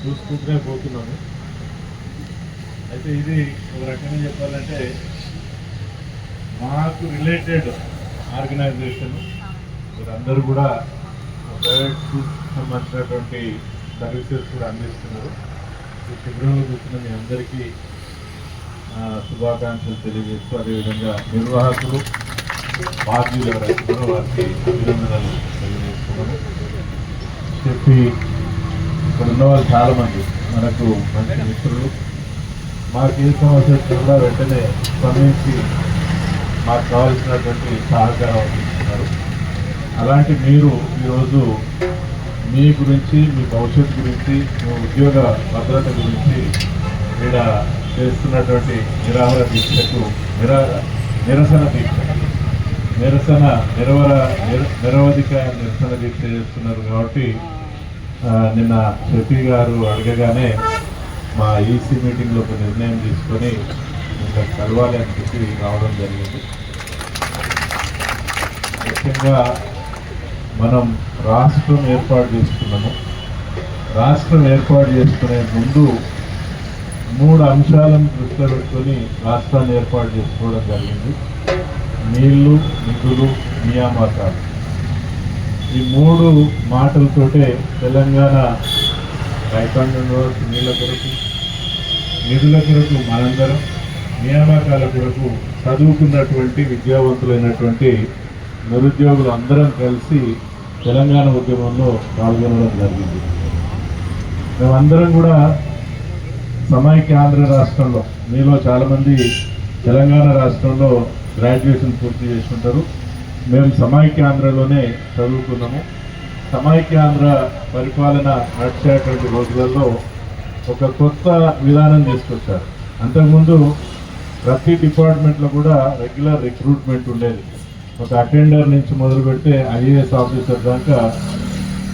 చూసుకుంటూనే పోతున్నాము అయితే ఇది ఒక రకంగా చెప్పాలంటే మాకు రిలేటెడ్ ఆర్గనైజేషన్ మీరందరూ కూడా ప్రైవేట్ సంబంధించినటువంటి సర్వీసెస్ కూడా అందిస్తున్నారు. ఈ శిబిరంలో కూర్చున్న మీ అందరికీ శుభాకాంక్షలు తెలియజేస్తూ అదేవిధంగా నిర్వాహకులు బాధ్యులు ఎవరైతే వారికి అభినందనలు తెలియజేస్తున్నాము చెప్పి ఇక్కడ ఉన్న వాళ్ళు చాలామంది. మనకు మంచి మిత్రులు. మాకు ఏ సమస్య కూడా వెంటనే స్పందించి మాకు కావాల్సినటువంటి సహకారం అందిస్తున్నారు. అలాంటి మీరు ఈరోజు మీ గురించి మీ భవిష్యత్తు గురించి మీ ఉద్యోగ భద్రత గురించి ఇక్కడ చేస్తున్నటువంటి నిరాహార దీక్షకు నిరా నిరసన దీక్ష. నిరసన నిరవర నిర- నిరవధిక నిరసన దీక్ష చేస్తున్నారు కాబట్టి నిన్న శృతి గారు అడగగానే మా ఈసీ మీటింగ్లో ఒక నిర్ణయం తీసుకొని ఇంకా కలవాలి అని చెప్పి రావడం జరిగింది. ముఖ్యంగా మనం రాష్ట్రం ఏర్పాటు చేసుకున్నాము. రాష్ట్రం ఏర్పాటు చేసుకునే ముందు మూడు అంశాలను దృష్టిలో పెట్టుకొని రాష్ట్రాన్ని ఏర్పాటు చేసుకోవడం జరిగింది. నీళ్ళు నిధులు నియామకాలు. ఈ మూడు మాటలతోటే తెలంగాణ రైతాంగంలో నీళ్ళ కొరకు నిధుల కొరకు మనందరం నియామకాల కొరకు చదువుకున్నటువంటి విద్యావంతులైనటువంటి నిరుద్యోగులు అందరం కలిసి తెలంగాణ ఉద్యమంలో పాల్గొనడం జరిగింది. మేమందరం కూడా సమైక్య ఆంధ్ర రాష్ట్రంలో మీలో చాలామంది తెలంగాణ రాష్ట్రంలో గ్రాడ్యుయేషన్ పూర్తి చేసుకుంటారు. మేము సమైక్య ఆంధ్రలోనే చదువుకున్నాము. సమైక్య ఆంధ్ర పరిపాలన నడిచేటువంటి రోజులలో ఒక కొత్త విధానం తీసుకొచ్చారు. అంతకుముందు ప్రతి డిపార్ట్మెంట్లో కూడా రెగ్యులర్ రిక్రూట్మెంట్ ఉండేది. ఒక అటెండర్ నుంచి మొదలు పెడితే ఐఏఎస్ ఆఫీసర్ దాకా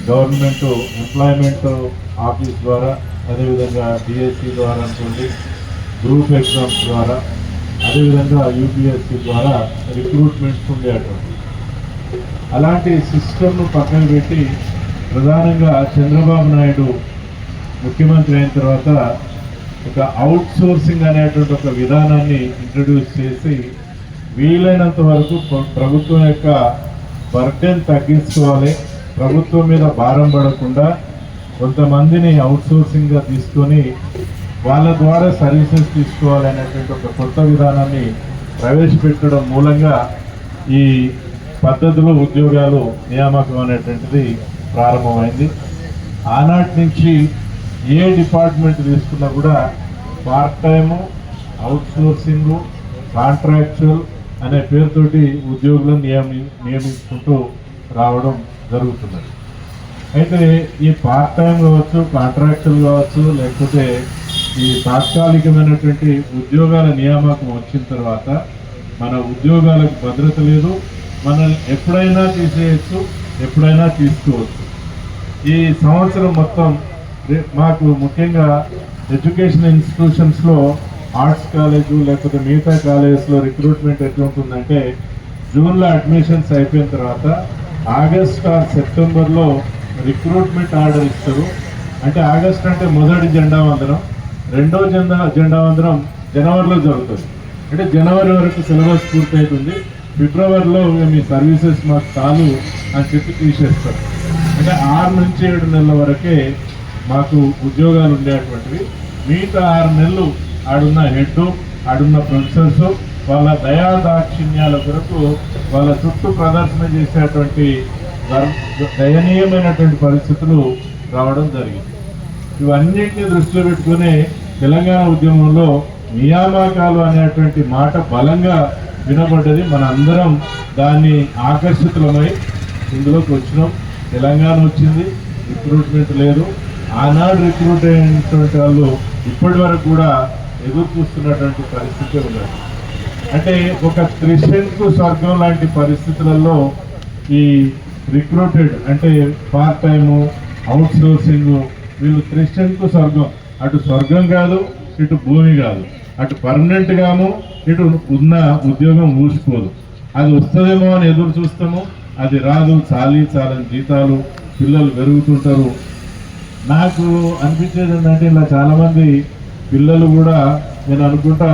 గవర్నమెంట్ ఎంప్లాయ్మెంట్ ఆఫీస్ ద్వారా అదేవిధంగా డిఎస్సి ద్వారా అనుకోండి గ్రూప్ ఎగ్జామ్స్ ద్వారా అదేవిధంగా యూపీఎస్సి ద్వారా రిక్రూట్మెంట్స్ ఉండేటువంటి అలాంటి సిస్టమ్ను పక్కన పెట్టి ప్రధానంగా చంద్రబాబు నాయుడు ముఖ్యమంత్రి అయిన తర్వాత ఒక అవుట్ సోర్సింగ్ అనేటువంటి ఒక విధానాన్ని ఇంట్రడ్యూస్ చేసి వీలైనంత వరకు ప్రభుత్వం యొక్క బర్డెన్ తగ్గించుకోవాలి. ప్రభుత్వం మీద భారం పడకుండా కొంతమందిని అవుట్సోర్సింగ్గా తీసుకొని వాళ్ళ ద్వారా సర్వీసెస్ తీసుకోవాలి అనేటువంటి ఒక కొత్త విధానాన్ని ప్రవేశపెట్టడం మూలంగా ఈ పద్ధతిలో ఉద్యోగాలు నియామకం అనేటువంటిది ప్రారంభమైంది. ఆనాటి నుంచి ఏ డిపార్ట్మెంట్ తీసుకున్నా కూడా పార్ట్ టైము అవుట్సోర్సింగు కాంట్రాక్చువల్ అనే పేరుతోటి ఉద్యోగులను నియమి నియమించుకుంటూ రావడం జరుగుతున్నది. అయితే ఈ పార్ట్ టైం కావచ్చు కాంట్రాక్చువల్ కావచ్చు లేకపోతే ఈ తాత్కాలికమైనటువంటి ఉద్యోగాల నియామకం వచ్చిన తర్వాత మన ఉద్యోగాలకు భద్రత లేదు మనల్ని ఎప్పుడైనా తీసేయచ్చు ఎప్పుడైనా తీసుకోవచ్చు. ఈ సంవత్సరం మొత్తం మాకు ముఖ్యంగా ఎడ్యుకేషన్ ఇన్స్టిట్యూషన్స్లో ఆర్ట్స్ కాలేజు లేకపోతే మిగతా కాలేజెస్లో రిక్రూట్మెంట్ ఎట్లా ఉంటుందంటే జూన్లో అడ్మిషన్స్ అయిపోయిన తర్వాత ఆగస్ట్ ఆర్ సెప్టెంబర్లో రిక్రూట్మెంట్ ఆర్డర్ ఇస్తారు. అంటే ఆగస్ట్ అంటే మొదటి జెండా వందనం రెండో జెండా జెండా వందనం జనవరిలో జరుగుతుంది. అంటే జనవరి వరకు సిలబస్ పూర్తవుతుంది ఫిబ్రవరిలో మీ సర్వీసెస్ మాకు చాలు అని చెప్పి తీసేస్తారు. అంటే ఆరు నుంచి ఏడు నెలల వరకే మాకు ఉద్యోగాలు ఉండేటువంటివి. మిగతా ఆరు నెలలు ఆడున్న హెడ్ ఆడున్న ప్రొఫెసర్స్ వాళ్ళ దయా దాక్షిణ్యాల కొరకు వాళ్ళ చుట్టూ ప్రదర్శన చేసేటువంటి దర్- దయనీయమైనటువంటి పరిస్థితులు రావడం జరిగింది. ఇవన్నింటినీ దృష్టిలో పెట్టుకునే తెలంగాణ ఉద్యమంలో నియామకాలు అనేటువంటి మాట బలంగా వినబడ్డది. మన అందరం దాన్ని ఆకర్షితులమై ఇందులోకి వచ్చినాం. తెలంగాణ వచ్చింది. రిక్రూట్మెంట్ లేదు. ఆనాడు రిక్రూట్ అయినటువంటి వాళ్ళు ఇప్పటి వరకు కూడా ఎదురు చూస్తున్నటువంటి పరిస్థితి ఉన్నది. అంటే ఒక త్రిశంకు స్వర్గం లాంటి పరిస్థితులలో ఈ రిక్రూటెడ్ అంటే పార్ట్ టైము అవుట్ సోర్సింగ్ వీళ్ళు త్రిశంకు స్వర్గం. అటు స్వర్గం కాదు ఇటు భూమి కాదు. అటు పర్మనెంట్గాము ఇటు ఉన్న ఉద్యోగం ఊసిపోదు అది వస్తుందేమో అని ఎదురు చూస్తాము అది రాదు చాలి చాలని జీతాలు పిల్లలు పెరుగుతుంటారు. నాకు అనిపించేది ఏంటంటే ఇలా చాలామంది పిల్లలు కూడా నేను అనుకుంటా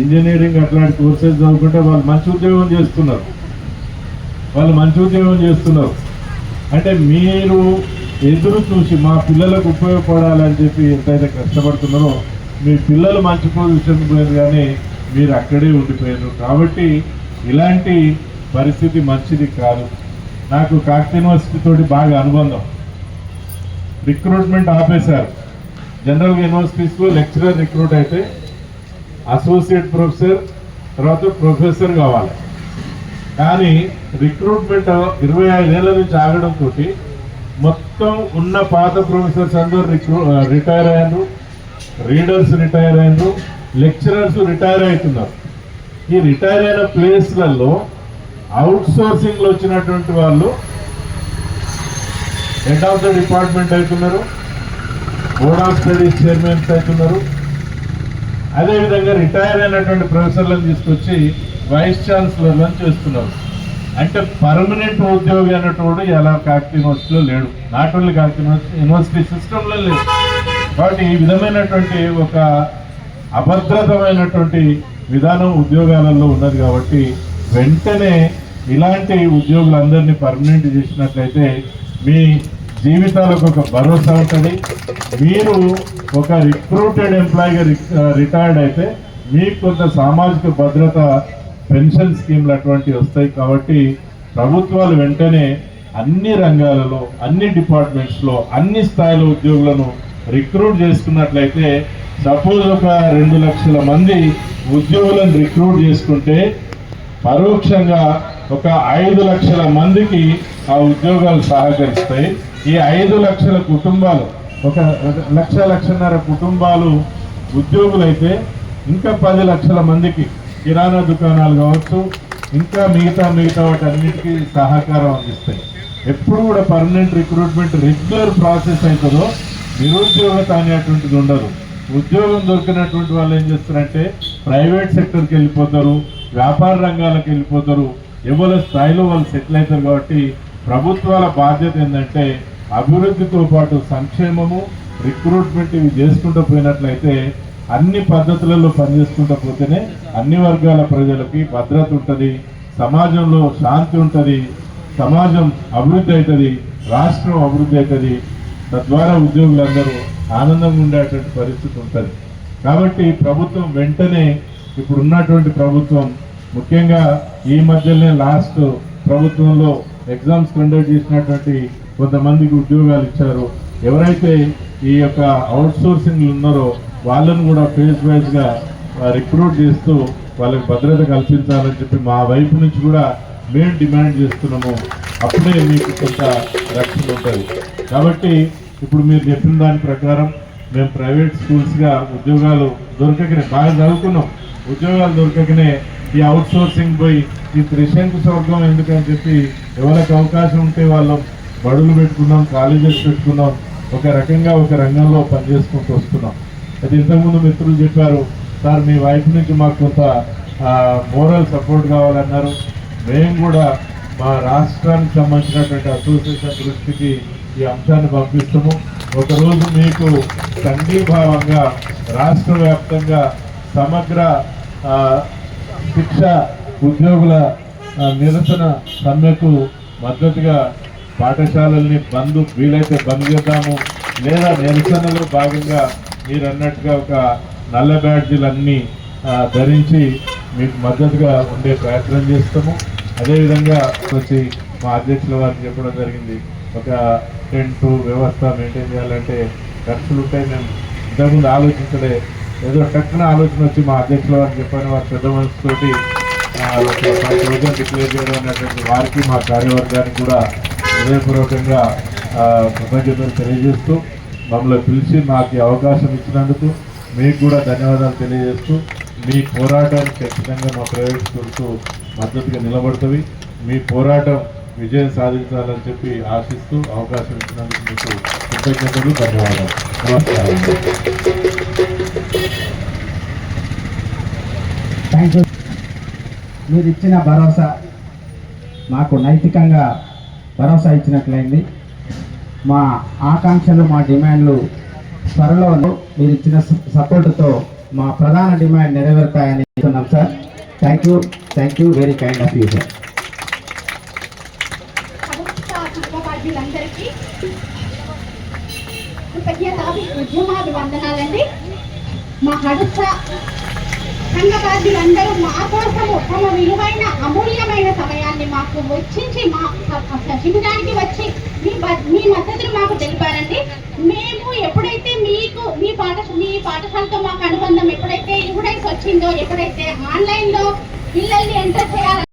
ఇంజనీరింగ్ అట్లాంటి కోర్సెస్ చదువుకుంటే వాళ్ళు మంచి ఉద్యోగం చేస్తున్నారు. వాళ్ళు మంచి ఉద్యోగం చేస్తున్నారు. అంటే మీరు ఎదురు చూసి మా పిల్లలకు ఉపయోగపడాలని చెప్పి ఎంతైతే కష్టపడుతున్నారో మీ పిల్లలు మంచి పొజిషన్ పోయారు కానీ మీరు అక్కడే ఉండిపోయారు. కాబట్టి ఇలాంటి పరిస్థితి మంచిది కాదు. నాకు కాక్ యూనివర్సిటీ తోటి బాగా అనుబంధం. రిక్రూట్మెంట్ ఆపేశారు. జనరల్ యూనివర్సిటీస్లో లెక్చరర్ రిక్రూట్ అయితే అసోసియేట్ ప్రొఫెసర్ తర్వాత ప్రొఫెసర్ కావాలి. కానీ రిక్రూట్మెంట్ ఇరవై ఐదేళ్ళ నుంచి ఆగడంతో మొత్తం ఉన్న పాత ప్రొఫెసర్స్ అందరూ రిక్రూ రిటైర్ అయ్యారు. రీడర్స్ రిటైర్ అయ్యారు లెక్చరర్స్ రిటైర్ అవుతున్నారు ఈ రిటైర్ అయిన ప్లేస్లలో అవుట్ సోర్సింగ్లో వచ్చినటువంటి వాళ్ళు హెడ్ ఆఫ్ ద డిపార్ట్మెంట్ అవుతున్నారు బోర్డ్ ఆఫ్ స్టడీస్ చైర్మన్స్ అవుతున్నారు అదేవిధంగా రిటైర్ అయినటువంటి ప్రొఫెసర్లను తీసుకొచ్చి వైస్ ఛాన్సలర్లను చేస్తున్నారు. అంటే పర్మనెంట్ ఉద్యోగి అన్నటువంటి ఎలా కాకతీయ యూనివర్సిటీలో లేడు. Not only Kakatiya university university సిస్టంలో లేడు. కాబట్టి ఈ విధమైనటువంటి ఒక అభద్రతమైనటువంటి విధానం ఉద్యోగాలలో ఉన్నది కాబట్టి వెంటనే ఇలాంటి ఉద్యోగులందరినీ పర్మనెంట్ చేసినట్లయితే మీ జీవితాలకు ఒక భరోసా ఉంటుంది. మీరు ఒక రిక్రూటెడ్ ఎంప్లాయీగా రిటైర్డ్ అయితే మీకు కొంత సామాజిక భద్రత పెన్షన్ స్కీమ్లు అటువంటివి వస్తాయి కాబట్టి ప్రభుత్వాలు వెంటనే అన్ని రంగాలలో అన్ని డిపార్ట్మెంట్స్లో అన్ని స్థాయిల ఉద్యోగులను రిక్రూట్ చేసుకున్నట్లయితే సపోజ్ ఒక రెండు లక్షల మంది ఉద్యోగులను రిక్రూట్ చేసుకుంటే పరోక్షంగా ఒక ఐదు లక్షల మందికి ఆ ఉద్యోగాలు సహకరిస్తాయి. ఈ ఐదు లక్షల కుటుంబాలు ఒక లక్ష లక్షన్నర కుటుంబాలు ఉద్యోగులైతే ఇంకా పది లక్షల మందికి కిరాణా దుకాణాలు కావచ్చు ఇంకా మిగతా మిగతా వాటి అన్నిటికీ సహకారం అందిస్తాయి. ఎప్పుడు కూడా పర్మనెంట్ రిక్రూట్మెంట్ రెగ్యులర్ ప్రాసెస్ అవుతుందో నిరుద్యోగత అనేటువంటిది ఉండదు. ఉద్యోగం దొరికినటువంటి వాళ్ళు ఏం చేస్తారంటే ప్రైవేట్ సెక్టర్కి వెళ్ళిపోతారు వ్యాపార రంగాలకు వెళ్ళిపోతారు. ఎవరి స్థాయిలో వాళ్ళు సెటిల్ అవుతారు కాబట్టి ప్రభుత్వాల బాధ్యత ఏంటంటే అభివృద్ధితో పాటు సంక్షేమము రిక్రూట్మెంట్ ఇవి చేసుకుంటూ పోయినట్లయితే అన్ని పద్ధతులలో పనిచేసుకుంటూ పోతేనే అన్ని వర్గాల ప్రజలకి భద్రత ఉంటుంది సమాజంలో శాంతి ఉంటుంది సమాజం అభివృద్ధి అవుతుంది రాష్ట్రం అభివృద్ధి అవుతుంది. తద్వారా ఉద్యోగులందరూ ఆనందంగా ఉండేటువంటి పరిస్థితి ఉంటుంది. కాబట్టి ప్రభుత్వం వెంటనే ఇప్పుడు ఉన్నటువంటి ప్రభుత్వం ముఖ్యంగా ఈ మధ్యనే లాస్ట్ ప్రభుత్వంలో ఎగ్జామ్స్ కండక్ట్ చేసినటువంటి కొంతమందికి ఉద్యోగాలు ఇచ్చారు. ఎవరైతే ఈ యొక్క అవుట్ సోర్సింగ్లు ఉన్నారో వాళ్ళను కూడా ఫేజ్ వైజ్గా రిక్రూట్ చేస్తూ వాళ్ళకి భద్రత కల్పించాలని చెప్పి మా వైపు నుంచి కూడా మేము డిమాండ్ చేస్తున్నాము. అప్పుడే మీకు కొంత రక్షణ ఉంటుంది. కాబట్టి ఇప్పుడు మీరు చెప్పిన దాని ప్రకారం మేము ప్రైవేట్ స్కూల్స్గా ఉద్యోగాలు దొరకకనే బాగా చదువుకున్నాం. ఉద్యోగాలు దొరకకనే ఈ అవుట్ సోర్సింగ్ పోయి ఈ త్రిశంకు స్వర్గం ఎందుకని చెప్పి ఎవరికి అవకాశం ఉంటే వాళ్ళం బడులు పెట్టుకున్నాం కాలేజెస్ పెట్టుకున్నాం ఒక రకంగా ఒక రంగంలో పనిచేసుకుంటూ వస్తున్నాం. అది ఇంతకుముందు మిత్రులు చెప్పారు సార్ మీ వైపు నుంచి మాకు కొంత మోరల్ సపోర్ట్ కావాలన్నారు. మేము కూడా మా రాష్ట్రానికి సంబంధించినటువంటి అసోసియేషన్ దృష్టికి ఈ అంశాన్ని పంపిస్తాము ఒకరోజు మీకు సంఘీభావంగా రాష్ట్ర వ్యాప్తంగా సమగ్ర శిక్ష ఉద్యోగుల నిరసన సమ్మెకు మద్దతుగా పాఠశాలల్ని బంద్ వీలైతే బంద్ చేద్దాము. లేదా నిరసనలో భాగంగా మీరు అన్నట్టుగా ఒక నల్ల బ్యాడ్జీలన్నీ ధరించి మీకు మద్దతుగా ఉండే ప్రయత్నం చేస్తాము. అదేవిధంగా వచ్చి మా అధ్యక్షుల వారికి చెప్పడం జరిగింది. ఒక టెంటు వ్యవస్థ మెయింటైన్ చేయాలంటే ఖర్చులు ఉంటాయి. మేము ఇంతకుముందు ఆలోచించలే. ఏదో టక్కున ఆలోచన వచ్చి మా అధ్యక్షుల వారికి చెప్పాను వారి పెద్ద మనసుతోటి ఆ, ఫైవ్ డిక్లేర్ చేయడం అనేటువంటి వారికి మా కార్యవర్గానికి కూడా హృదయపూర్వకంగా ఆ, కృతజ్ఞతలు తెలియజేస్తూ మమ్మల్ని పిలిచి నాకు అవకాశం ఇచ్చినందుకు మీకు కూడా ధన్యవాదాలు తెలియజేస్తూ మీ పోరాటానికి ఖచ్చితంగా మా ప్రైవేట్ స్కూల్స్ మద్దతుగా నిలబడుతుంది మీ పోరాటం విజయం సాధించాలని చెప్పి ఆశిస్తూ అవకాశం ఇచ్చినందుకు మీకు కృతజ్ఞతలు ధన్యవాదాలు. నమస్కారం. థ్యాంక్ యూ మీరు ఇచ్చిన భరోసా మాకు నైతికంగా భరోసా ఇచ్చినట్లయింది. మా ఆకాంక్షలు మా డిమాండ్లు త్వరలో మీరు ఇచ్చిన సపోర్టుతో మా ప్రధాన డిమాండ్ నెరవేరుతాయని చెప్తున్నాం sir. Thank you thank you very kind of you sir. కృతజ్ఞతాభి ఉద్యమాభివందనాలండి. మా హడస సంఘబాధ్యులందరూ మా కోసము తమ విలువైన అమూల్యమైన సమయాన్ని మాకు వెచ్చించి మా శిబిరానికి వచ్చి మీ మీ మద్దతును మాకు తెలిపారండి. మేము ఎప్పుడైతే మీకు మీ పాఠ మీ పాఠశాలతో మాకు అనుబంధం ఎప్పుడైతే యూడైస్ వచ్చిందో ఎప్పుడైతే చేయాలి